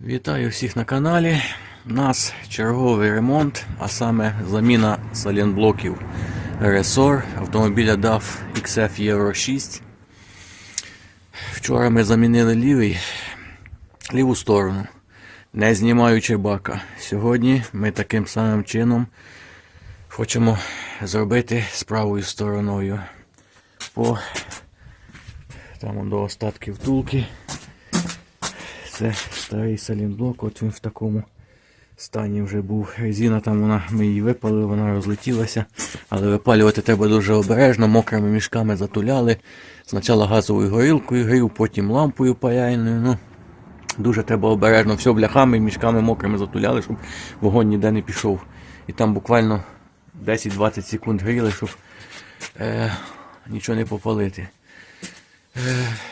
Вітаю всіх на каналі. У нас черговий ремонт, а саме заміна салінблоків Ресор автомобіля DAF XF Euro 6. Вчора ми замінили лівий, ліву сторону, не знімаючи бака. Сьогодні ми таким самим чином хочемо зробити з правою стороною. По там до остатків втулки. Це старий салінблок, от він в такому стані вже був. Резина там вона, ми її випалили, вона розлетілася. Але випалювати треба дуже обережно, мокрими мішками затуляли. Спочатку газовою горілкою грів, потім лампою паяльною. Ну, дуже треба обережно, все бляхами, мішками мокрими затуляли, щоб вогонь ніде не пішов. І там буквально 10-20 секунд гріли, щоб е, нічого не попалити.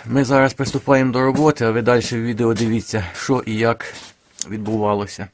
Ми зараз приступаємо до роботи, а ви далі в відео дивіться, що і як відбувалося.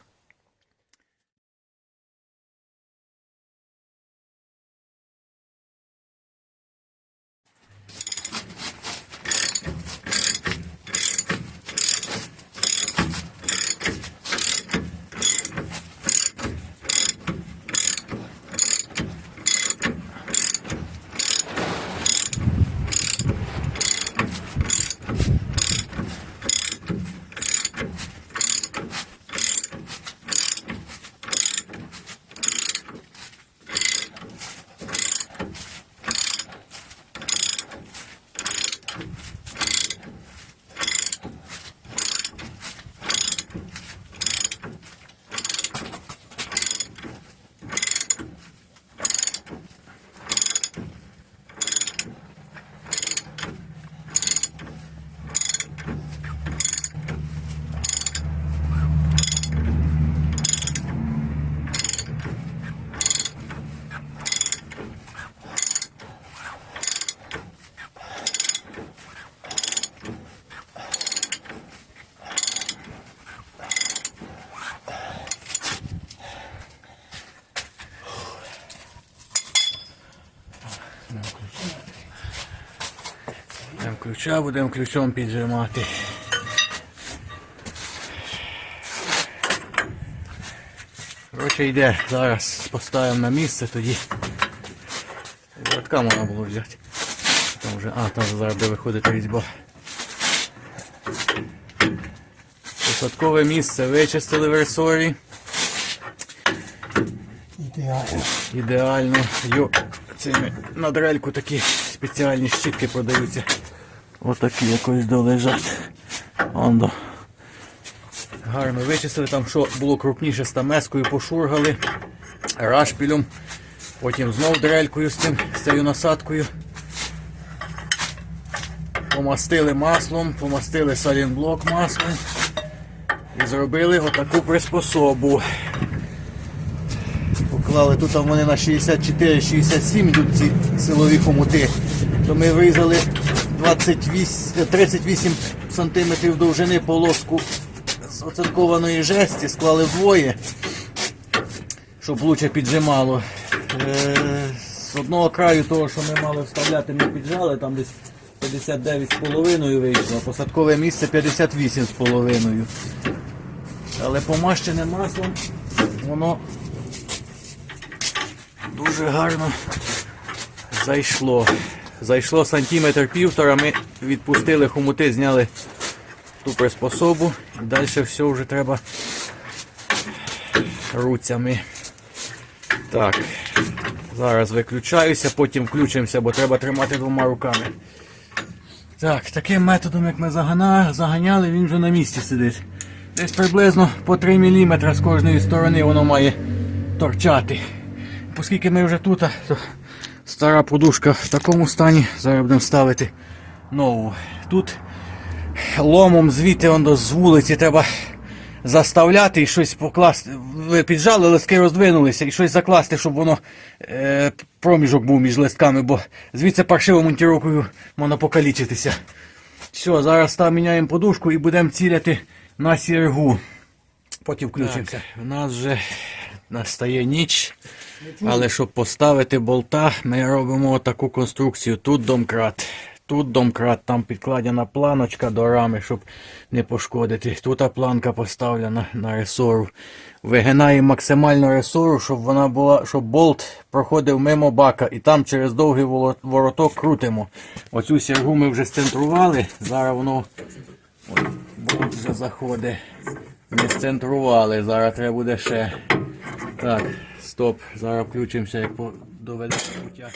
Будемо ключа, будемо ключом піджимати. Коротше йде, зараз поставимо на місце, тоді Братка можна було взяти. Там вже, а, там зараз буде виходити різьба. Посадкове місце вичистили в ресорі. Ідеально. Ідеально. Йо, цими на дрельку такі спеціальні щітки продаються. Отакі якось долежать. Ондо. Гарно вичистили, там що було крупніше стамескою пошургали, рашпілем, потім знов дрелькою з цим, з цією насадкою. Помастили маслом, помастили салінблок маслом і зробили отаку приспособу. Поклали тут вони на 64-67 йдуть ці силові хомути. То ми вирізали 28, 38 см довжини полоску з оцинкованої жесті, склали вдвоє, щоб лучше піджимало. Е, з одного краю того, що ми мали вставляти, ми піджали, там десь 59,5 вийшло, а посадкове місце 58,5. Але помащене маслом воно дуже гарно зайшло. Зайшло сантиметр півтора, ми відпустили хомути, зняли ту приспособу. І далі все вже треба руцями. Так, зараз виключаюся, потім включимося, бо треба тримати двома руками. Так, таким методом, як ми заганяли, він вже на місці сидить. Десь приблизно по 3 мм з кожної сторони воно має торчати. Оскільки ми вже тут, то стара подушка в такому стані, зараз будемо ставити нову. Тут ломом звідти з вулиці треба заставляти і щось покласти. Ви піджали, листки роздвинулися і щось закласти, щоб воно е, проміжок був між листками, бо звідси паршивою монтіровкою можна покалічитися. Все, зараз там міняємо подушку і будемо ціляти на сіргу. Потім включимося. у нас вже настає ніч. Але щоб поставити болта, ми робимо таку конструкцію. Тут домкрат, Тут домкрат, там підкладена планочка до рами, щоб не пошкодити. Тут планка поставлена на ресору. Вигинаємо максимально ресору, щоб вона була, щоб болт проходив мимо бака. І там через довгий вороток крутимо. Оцю сіргу ми вже сцентрували. Зараз воно от, болт вже заходить. Ми сцентрували. Зараз треба буде ще. Так, стоп. Зараз включимося, як по- доведе пуття.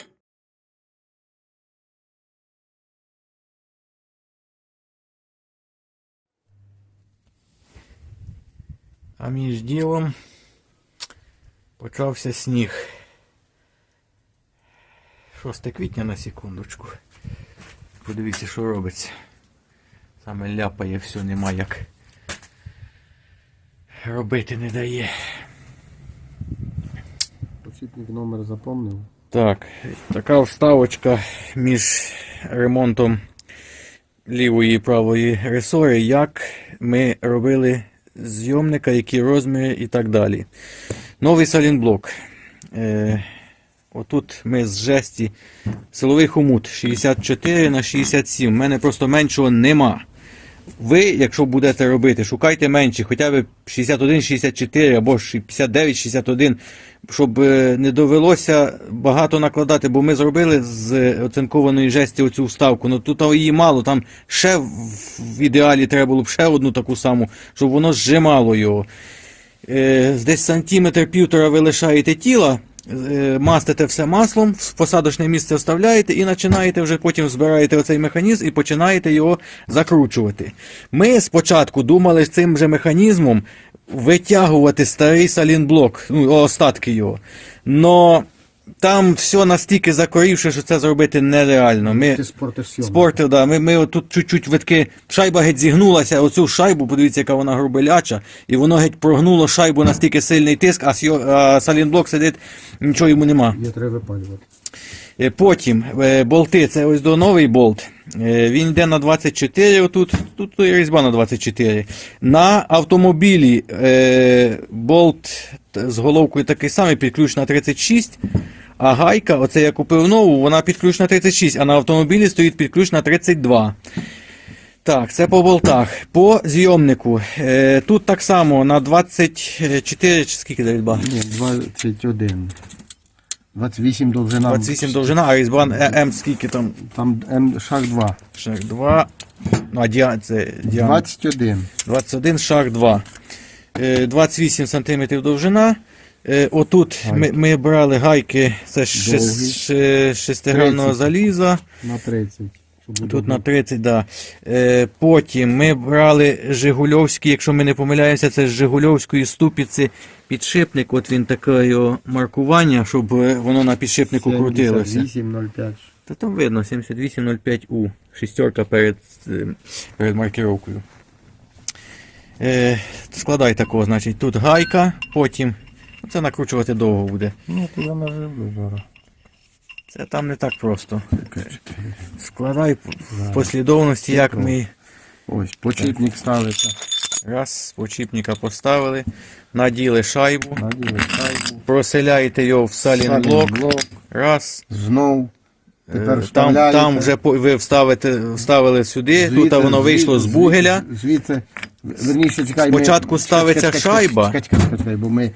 А між ділом почався сніг. 6 квітня на секундочку. Подивіться, що робиться. Саме ляпає все, нема як. Робити не дає. Посіпник номер запомнив. Так, така вставочка між ремонтом лівої і правої ресори, як ми робили зйомника, які розміри і так далі. Новий салінблок. Е, отут ми з жесті силовий хомут 64 на 67. У мене просто меншого нема. Ви, якщо будете робити, шукайте менші, хоча б 61-64 або 59-61, щоб е, не довелося багато накладати, бо ми зробили з оцинкованої жесті оцю вставку. Ну тут її мало, там ще в ідеалі треба було б ще одну таку саму, щоб воно зжимало його. Е, Десь сантиметр півтора ви лишаєте тіла, мастите все маслом, в посадочне місце вставляєте і починаєте вже потім збираєте оцей механізм і починаєте його закручувати. Ми спочатку думали з цим же механізмом витягувати старий салінблок, ну, остатки його. Но там все настільки закорівше, що це зробити нереально. Ми... Ти. Спортив, да. Ми, ми тут чуть-чуть витки. Шайба геть зігнулася, оцю шайбу, подивіться, яка вона грубеляча, і воно геть прогнуло шайбу настільки сильний тиск, а, сйо- а салінблок сидить, нічого йому нема. Є треба випалювати. Е, Потім е, болти, це ось до новий болт. Е, Він йде на 24, отут, тут і різьба на 24. На автомобілі е, болт з головкою такий самий, під ключ на 36. А гайка, оце я купив нову, вона під ключ на 36, а на автомобілі стоїть під ключ на 32. Так, це по болтах. По зйомнику. Е, тут так само на 24, чи скільки різьба? Ні, 21. 28 довжина. 28 довжина, а різьба М скільки там? Там М шаг 2. Шаг 2. Ну, а діа... це діаметр. 21. 21, шаг 2. Е, 28 см довжина. Е, Отут ми, ми брали гайки, це шестигранного 30. заліза. На 30. Тут на 30, да. Е, потім ми брали Жигульовський, якщо ми не помиляємося, це з Жигульовської ступиці підшипник. От він таке його маркування, щоб е, воно на підшипнику крутилося. 78,05. Та там видно 7805U. Шістерка перед, е, перед маркировкою. Е, складай такого, значить, тут гайка, потім. Це накручувати довго буде. Ну, то я наживлю зараз. Це там не так просто. Складай в послідовності, як ми Ось, почіпник ставиться. раз почіпника поставили, наділи шайбу, Наділи шайбу. проселяєте його в салінблок. Салінблок. Раз. Знов. Е, Тепер Там, там вже ви вставите, вставили сюди, тут воно вийшло з бугеля. Звідси, верніше, чекай. Спочатку ми... ставиться чекай, чекай, шайба. Чекай, чекай, чекай, чекай, бо ми,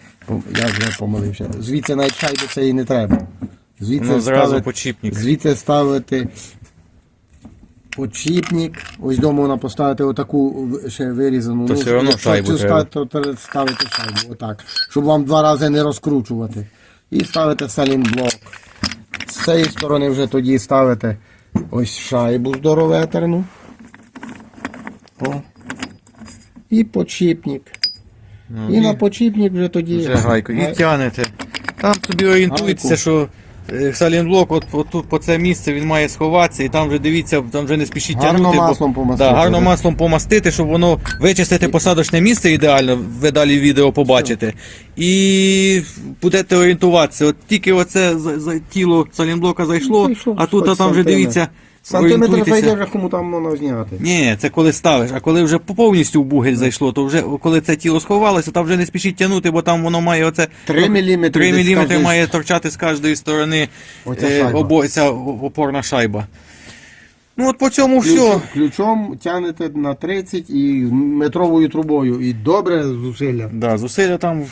я вже помилився. Звідси навіть шайби це і не треба. Звідси, Ну, зразу ставити- почіпник. звідси ставити почіпник. Ось дома вона поставити отаку ще вирізану. То все одно шайбу треба. ста- то ставити шайбу, отак. Щоб вам два рази не розкручувати. І ставите салінблок. З цієї сторони вже тоді ставите ось шайбу здороветерну. О. І почіпник. Ну, І на почіпник вже тоді. Вже гайку. І тянете. Там собі орієнтується, що е, салінблок, от, от тут по це місце він має сховатися, і там вже дивіться, там вже не спішіть Гарно тягнути. бо- маслом помастити, Да, гарно да. маслом помастити, щоб воно вичистити посадочне місце ідеально, ви далі відео побачите. І будете орієнтуватися. От тільки оце за, за тіло салінблока зайшло, Зайшов, а тут а там вже дивіться. Сантиметр зайде вже кому там можна зняти. Ні, це коли ставиш, а коли вже повністю в бугель зайшло, то вже коли це тіло сховалося, там вже не спішіть тягнути, бо там воно має оце Три міліметри 3 десь міліметри має торчати з кожної сторони Оця е, обо, ця опорна шайба. Ну от по цьому все. Ключом, тягнете на 30 і метровою трубою. І добре зусилля. Да, зусилля там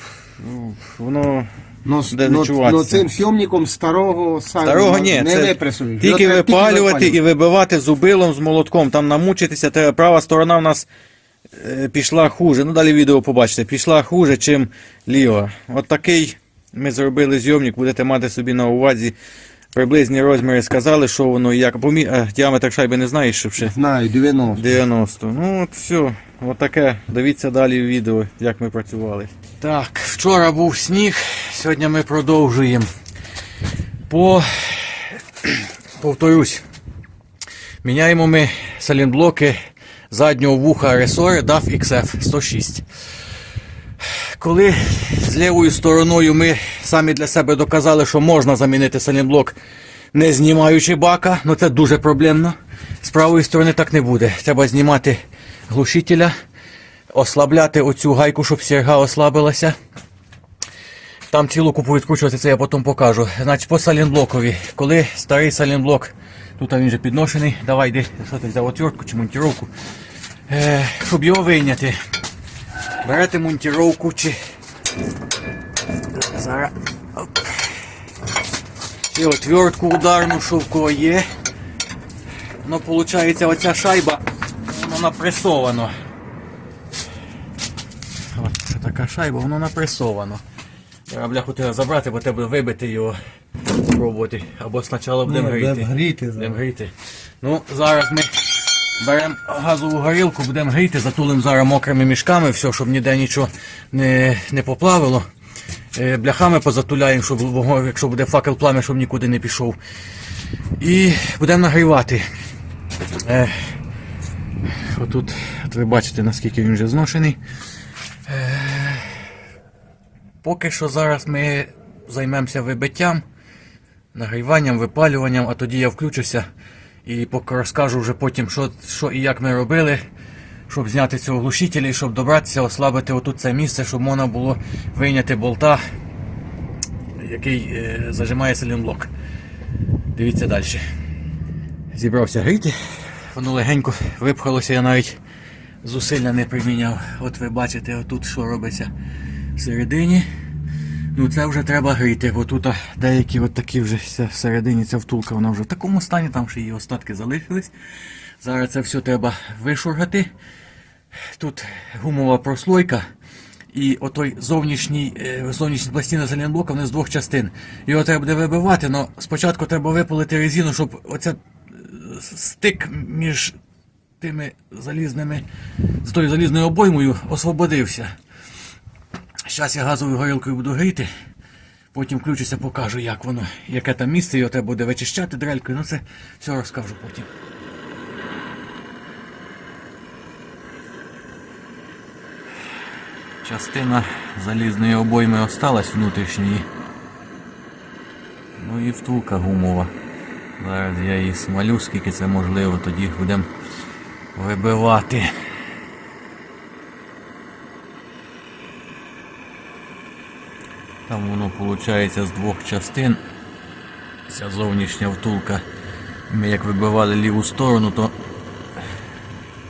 ну, воно. Но, Де но, відчуватися. но цим сйомником старого сайду Старого ні, не це випресуєш. Його тільки треба випалювати і вибивати зубилом з молотком. Там намучитися, треба права сторона в нас е, пішла хуже. Ну далі відео побачите, пішла хуже, чим ліва. От такий ми зробили зйомник, будете мати собі на увазі. Приблизні розміри сказали, що воно і як. Помі... е, діаметр шайби не знаєш, щоб ще. Знаю, 90. 90. Ну от все, от таке. Дивіться далі відео, як ми працювали. Так, вчора був сніг, сьогодні ми продовжуємо. По повторюсь, міняємо ми салінблоки заднього вуха ресори DAF XF 106. Коли з лівою стороною ми самі для себе доказали, що можна замінити салінблок не знімаючи бака, ну це дуже проблемно. З правої сторони так не буде. Треба знімати глушителя, ослабляти оцю гайку, щоб сірга ослабилася. Там цілу купу відкручувати, це я потім покажу. Значить, по салінблокові. Коли старий салінблок, тут він вже підношений, давай йди, що ти взяв отвертку чи монтіровку. Е, щоб його вийняти. Берете монтіровку чи. Зараз. Оп. І отвертку ударну, що в кого є. Ну, виходить, оця шайба, воно напресовано. Така шайба, воно напресовано. Треба бляху треба забрати, бо треба вибити його, пробувати. Або спочатку будемо гріти. гріти. Будемо гріти. Ну, зараз ми беремо газову горілку, будемо гріти, затулимо зараз мокрими мішками, все, щоб ніде нічого не, не поплавило. Е, Бляхами позатуляємо, щоб вогонь, якщо буде факел пламя, щоб нікуди не пішов. І будемо нагрівати. Е, отут, от ви бачите, наскільки він вже зношений. Поки що зараз ми займемося вибиттям нагріванням, випалюванням, а тоді я включуся і поки розкажу вже потім, що, що і як ми робили, щоб зняти цього глушителя щоб добратися, ослабити отут це місце, щоб можна було вийняти болта, який е, зажимає силінблок. Дивіться далі. Зібрався гріти, воно легенько випхалося, я навіть зусилля не приміняв. От ви бачите, отут що робиться всередині. Ну це вже треба гріти, бо тут деякі от такі вже всередині ця втулка, вона вже в такому стані, там ще її остатки залишились. Зараз це все треба вишургати. Тут гумова прослойка. І отой зовнішній, е, зовнішні пластини залінблока вони з двох частин. Його треба буде вибивати, але спочатку треба випалити резину, щоб оця е, стик між тими залізними, з тою залізною обоймою освободився. Зараз я газовою горілкою буду гріти. Потім включуся, покажу, як воно, яке там місце, його треба буде вичищати дрелькою. Ну це все розкажу потім. Частина залізної обойми осталась внутрішньої. Ну і втулка гумова. Зараз я її смалю, скільки це можливо, тоді будемо вибивати. Там воно виходить з двох частин. Ця зовнішня втулка. Ми як вибивали ліву сторону, то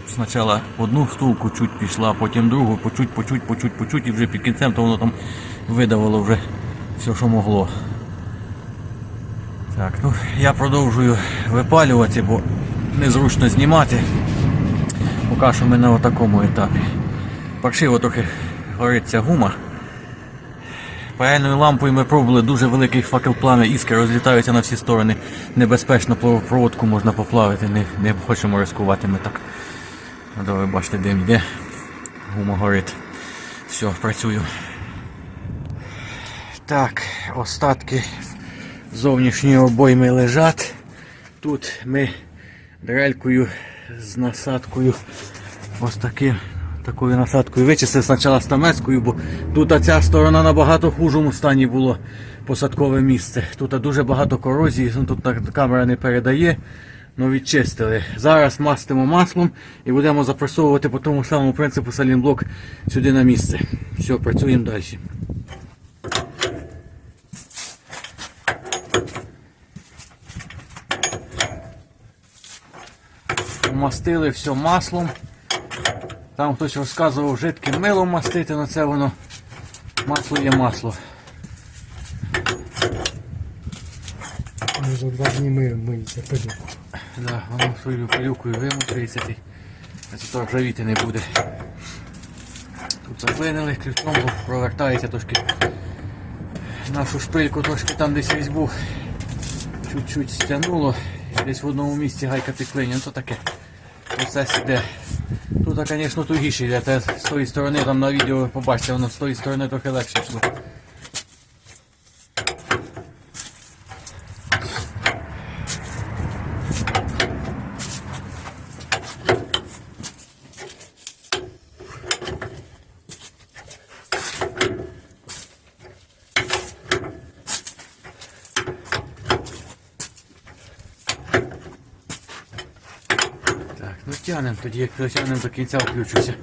спочатку одну втулку чуть пішла, потім другу, по чуть, по чуть, по чуть, по чуть, і вже під кінцем то воно там видавало вже все, що могло. Так, ну я продовжую випалювати, бо незручно знімати. Поки що ми на такому етапі. Паршиво трохи гориться гума. Паяльною лампою ми пробували дуже великий факел пламя, іскри розлітаються на всі сторони. Небезпечно проводку можна поплавити, не, не хочемо ризикувати ми так. Ну, бачите, дим йде. Гума горить. Все, працюю. Так, остатки зовнішньої обойми лежать. Тут ми дрелькою з насадкою ось таким, такою насадкою вичистили спочатку стамецькою, бо тут ця сторона набагато хужому стані було посадкове місце. Тут дуже багато корозії, ну, тут камера не передає. Ну відчистили. Зараз мастимо маслом і будемо запресовувати по тому самому принципу салінблок сюди на місце. Все, працюємо далі. Вмастили все маслом. Там хтось розказував жидким милом мастити, але це воно масло є масло. За два дні ми миється, пойду. Да, воно свою пилюкою вимотується, і це то ржавіти не буде. Тут заклинили ключом, бо провертається трошки нашу шпильку, трошки там десь різьбу чуть-чуть стягнуло, десь в одному місці гайка підклинює, ну то таке. Процес іде. Тут, звісно, тугіше йде, те з тої сторони там на відео побачите, воно з тої сторони трохи легше йшло. Ну тянемо тоді, як дотягнемо до кінця, включуся.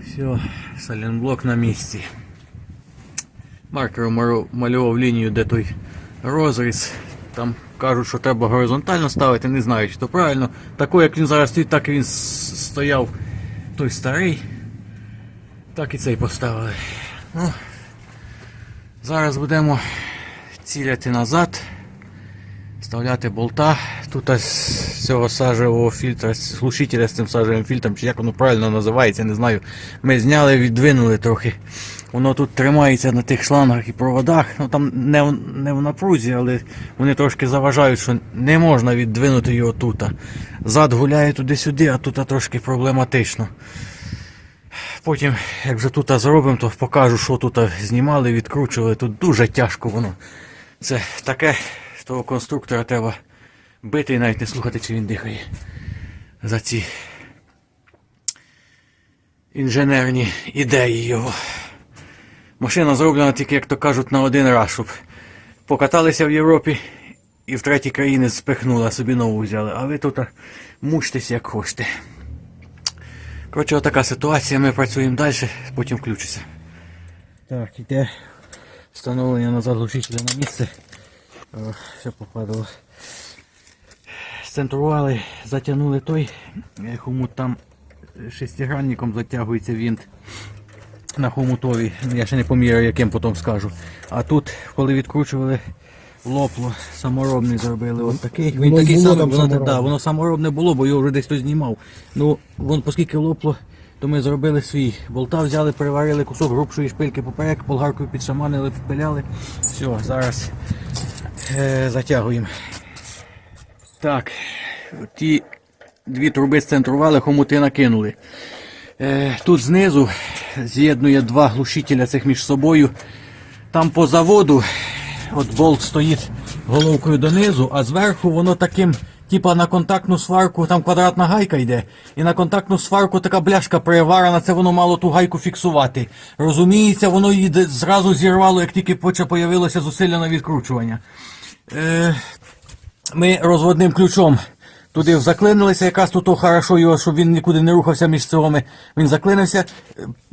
Все, салінблок на місці. Маркером малював лінію, де той розріз. Там кажуть, що треба горизонтально ставити, не знаю, чи то правильно. Такий, як він зараз стоїть, так і він стояв той старий. Так і цей поставили. Ну, зараз будемо ціляти назад вставляти болта. Тут з цього сажевого фільтра, з глушителя з цим сажевим фільтром, чи як воно правильно називається, не знаю. Ми зняли, віддвинули трохи. Воно тут тримається на тих шлангах і проводах. Ну там не, не в напрузі, але вони трошки заважають, що не можна віддвинути його тут. Зад гуляє туди-сюди, а тут трошки проблематично. Потім, як вже тут зробимо, то покажу, що тут знімали, відкручували. Тут дуже тяжко воно. Це таке, того конструктора треба бити і навіть не слухати, чи він дихає. За ці інженерні ідеї його. Машина зроблена тільки, як то кажуть, на один раз, щоб покаталися в Європі і в треті країни спихнули, а собі нову взяли. А ви тут мучтесь як хочете. Коротше, отака ситуація, ми працюємо далі, потім включуся. Так, іде встановлення назад глушителя на місце. Все попадало. Сцентрували, затягнули той, хомут там шестигранником затягується винт на хомутові. Я ще не поміряю, яким потім скажу. А тут, коли відкручували лопло, саморобний зробили. От такий. Він Воно такий самий, воно, саморобне? да, воно саморобне було, бо його вже десь хтось знімав. Ну, вон, оскільки лопло, то ми зробили свій. Болта взяли, переварили кусок грубшої шпильки поперек, болгаркою підшаманили, підпиляли. Все, зараз затягуємо. Так, ті дві труби сцентрували, хомути накинули. Е, тут знизу з'єднує два глушителя цих між собою. Там по заводу от болт стоїть головкою донизу, а зверху воно таким, типа на контактну сварку, там квадратна гайка йде, і на контактну сварку така бляшка приварена, це воно мало ту гайку фіксувати. Розуміється, воно її зразу зірвало, як тільки поча появилося зусилля на відкручування. Е, ми розводним ключом туди заклинилися, якраз тут то хорошо його, щоб він нікуди не рухався між цілими. Він заклинився,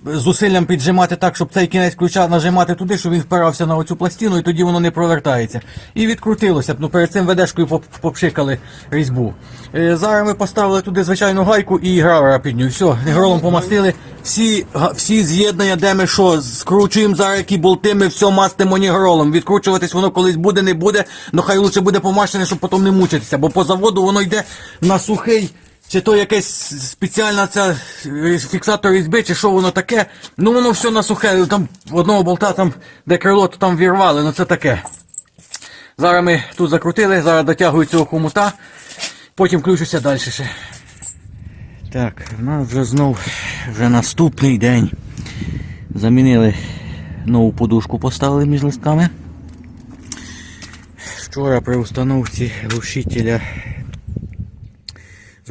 зусиллям піджимати так, щоб цей кінець ключа нажимати туди, щоб він впирався на оцю пластину, і тоді воно не провертається. І відкрутилося. б. Ну перед цим ведешкою поп- попшикали різьбу. Е, зараз ми поставили туди звичайну гайку і гравера під. Все, гролом помастили. Всі, всі з'єднання, де ми що, скручуємо зараз які болти, ми все мастимо нігролом. Відкручуватись воно колись буде, не буде, ну хай лучше буде помащене, щоб потім не мучитися, бо по заводу воно йде на сухий. Чи то якась спеціальна ця е, фіксатор різьби, чи що воно таке. Ну воно все на сухе. Там одного болта, там, де крило, то там вірвали, ну це таке. Зараз ми тут закрутили, зараз дотягую цього хомута, потім включуся далі ще. Так, в нас вже знов вже наступний день. Замінили нову подушку, поставили між листками. Вчора при установці глушителя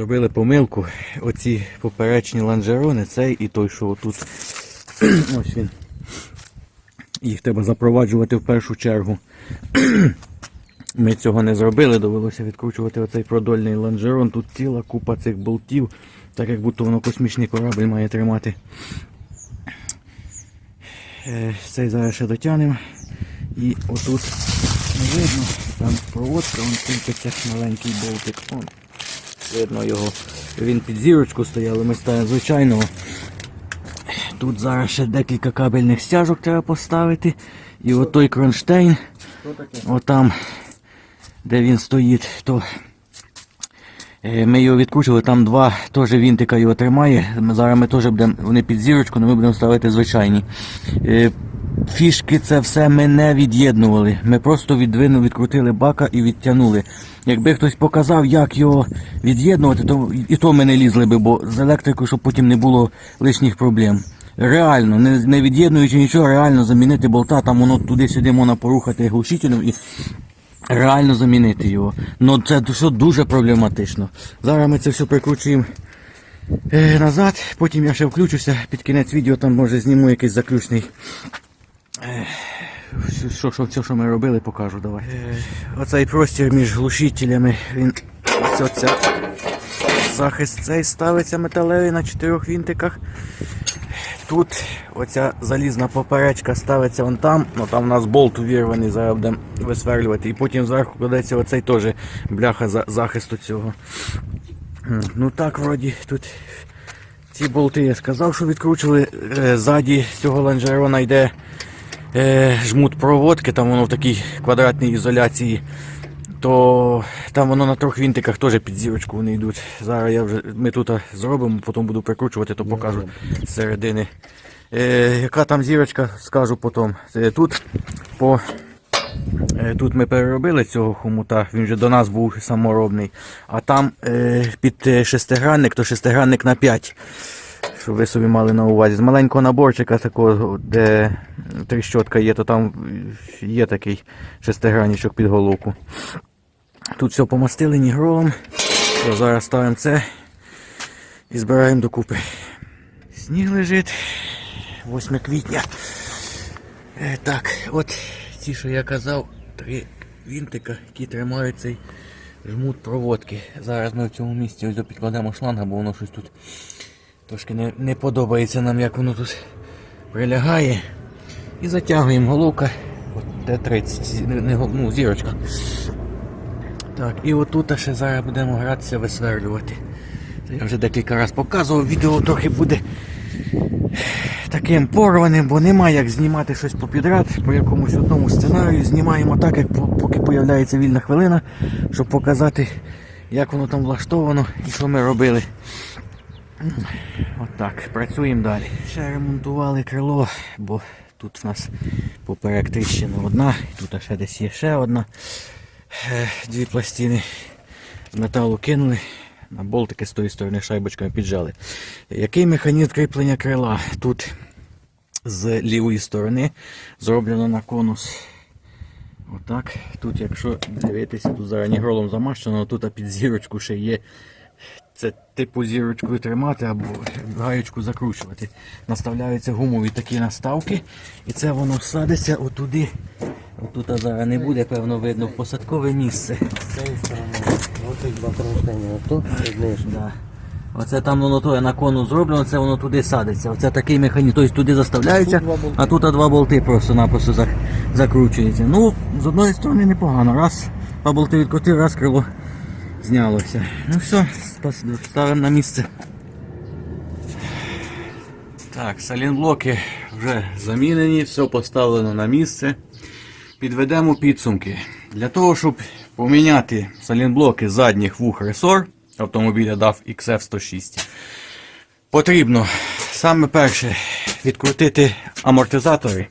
зробили помилку. Оці поперечні лонжерони, цей і той, що отут. Ось він. Їх треба запроваджувати в першу чергу. Ми цього не зробили, довелося відкручувати оцей продольний лонжерон. Тут ціла купа цих болтів, так як будто воно космічний корабль має тримати. Е, Цей зараз ще дотягнемо. І отут не видно. Там проводка, вон кріпиться маленький болтик. Видно його. Він під зірочку стояв, але ми ставимо звичайного. Тут зараз ще декілька кабельних стяжок треба поставити. І от той кронштейн, отам, де він стоїть, то е, ми його відкручували, там два теж вінтика його тримає. Зараз ми теж будемо, вони під зірочку, але ми будемо ставити звичайні. Фішки це все ми не від'єднували. Ми просто відвинули, відкрутили бака і відтягнули. Якби хтось показав, як його від'єднувати, то і то ми не лізли би, бо з електрикою, щоб потім не було лишніх проблем. Реально, не, не від'єднуючи нічого, реально замінити болта, там воно туди-сюди можна порухати глушителем і реально замінити його. Ну це що дуже проблематично. Зараз ми це все прикручуємо е, назад, потім я ще включуся, під кінець відео там може зніму якийсь заключний. Що, що, що, що ми робили, покажу, давай. Е, оцей простір між глушителями, він ось оця. Захист цей ставиться металевий на чотирьох вінтиках. Тут оця залізна поперечка ставиться вон там, ну там у нас болт увірваний, зараз будемо висверлювати. І потім зверху кладеться оцей теж бляха за- захисту цього. Ну так, вроді тут ці болти я сказав, що відкручували. Е, Ззаді цього лонжерона йде е, жмут проводки, там воно в такій квадратній ізоляції. То там воно на трьох вінтиках теж під зірочку вони йдуть. Зараз я вже ми тут зробимо, потім буду прикручувати, то покажу з середини. Е, яка там зірочка, скажу потім. Е, тут по Е, Тут ми переробили цього хомута, він вже до нас був саморобний. А там е, під е, шестигранник, то шестигранник на 5. Щоб ви собі мали на увазі. З маленького наборчика, такого, де тріщотка є, то там є такий шестигранничок під головку. Тут все помастили нігролом. То зараз ставимо це і збираємо докупи. Сніг лежить. 8 квітня. Е, так, от ті, що я казав, три вінтика, які тримають цей жмут проводки. Зараз ми в цьому місці ось підкладемо шланга, бо воно щось тут трошки не, не подобається нам, як воно тут прилягає. І затягуємо головка. От Т-30, не, не, ну, зірочка. Так, і отут ще зараз будемо гратися висверлювати. Я вже декілька разів показував, відео трохи буде таким порваним, бо немає як знімати щось попідряд по якомусь одному сценарію. Знімаємо так, як поки появляється вільна хвилина, щоб показати, як воно там влаштовано і що ми робили. Отак, працюємо далі. Ще ремонтували крило, бо тут в нас поперек тріщина одна, тут ще десь є ще одна. Е, Дві пластини з металу кинули, на болтики з тої сторони шайбочками піджали. Який механізм кріплення крила? Тут з лівої сторони зроблено на конус. Отак. Тут, якщо дивитися, тут зараз нігролом замащено, тут під зірочку ще є. Це типу зірочкою тримати або гаєчку закручувати. Наставляються гумові такі наставки, і це воно всадиться отуди. Отут зараз не буде, певно, видно, в посадкове місце. Да. Оце там воно то на кону зроблено, це воно туди садиться. Оце такий механізм. Тобто туди заставляється, а тут два болти просто-напросто зак- закручуються. Ну, з одної сторони непогано. Раз, два болти відкрутив, раз крило знялося. Ну все, спас- ставимо на місце. Так, салінблоки вже замінені, все поставлено на місце. Підведемо підсумки. Для того, щоб поміняти салінблоки задніх вух ресор автомобіля DAF XF106, потрібно саме перше відкрутити амортизатори,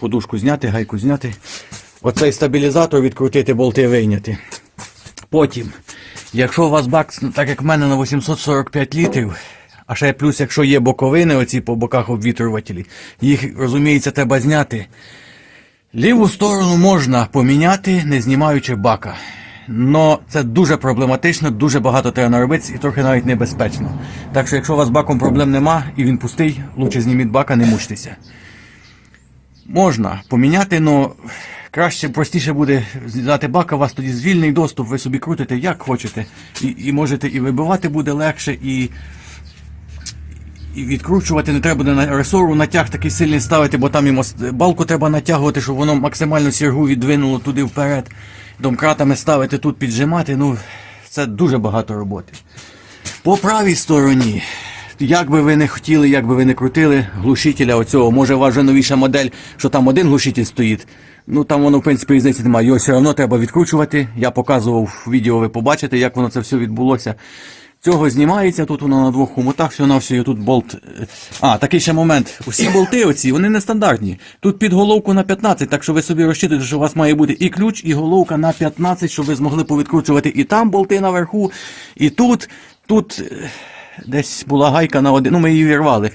подушку зняти, гайку зняти. Оцей стабілізатор відкрутити, болти вийняти. Потім, якщо у вас бак, так як в мене на 845 літрів, а ще плюс, якщо є боковини, оці по боках обвітрювателі, їх, розуміється, треба зняти. Ліву сторону можна поміняти, не знімаючи бака. Но це дуже проблематично, дуже багато треба наробити і трохи навіть небезпечно. Так що, якщо у вас з баком проблем нема і він пустий, лучше зніміть бака, не мучтеся. Можна поміняти, але краще, простіше буде взяти бака, у вас тоді звільний доступ, ви собі крутите як хочете. І, і можете і вибивати буде легше, і, і відкручувати не треба буде на ресору натяг такий сильний ставити, бо там і балку треба натягувати, щоб воно максимально сіргу відвинуло туди вперед. Домкратами ставити тут піджимати. Ну, це дуже багато роботи. По правій стороні, як би ви не хотіли, як би ви не крутили, глушителя оцього, може вже новіша модель, що там один глушитель стоїть. Ну там воно, в принципі, різниці немає. Його все одно треба відкручувати. Я показував відео, ви побачите, як воно це все відбулося. Цього знімається, тут воно на двох хомутах, все на все, тут болт. А, такий ще момент. Усі болти оці, вони нестандартні. Тут під головку на 15, так що ви собі розчитуєте, що у вас має бути і ключ, і головка на 15, щоб ви змогли повідкручувати і там болти наверху, і тут. Тут е, десь була гайка на один, ну ми її вірвали.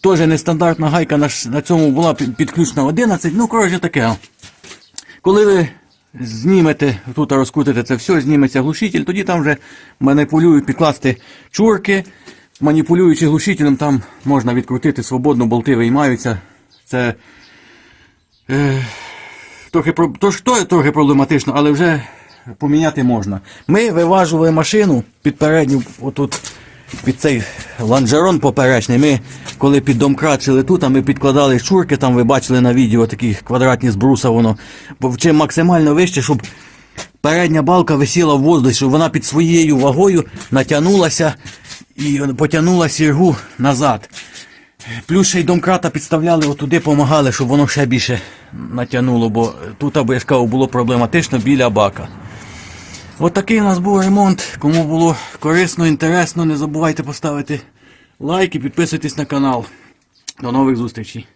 Теж нестандартна гайка на, на цьому була під ключ на 11, ну коротше таке. Коли ви знімете, тут розкрутите це все, зніметься глушитель, тоді там вже маніпулюють підкласти чурки. Маніпулюючи глушителем, там можна відкрутити свободно, болти виймаються. Це е, трохи, то, трохи проблематично, але вже поміняти можна. Ми виважували машину під передню, отут під цей ланжерон поперечний. Ми, коли під домкрачили тут, а ми підкладали чурки, там ви бачили на відео такі квадратні з бруса, воно чим максимально вище, щоб передня балка висіла в воздусі, щоб вона під своєю вагою натягнулася і потягнула сіргу назад. Плюс ще й домкрата підставляли отуди, помагали, щоб воно ще більше натягнуло, бо тут, аби я ж було проблематично біля бака. От такий у нас був ремонт. Кому було корисно, інтересно, не забувайте поставити лайк і підписуйтесь на канал. До нових зустрічей.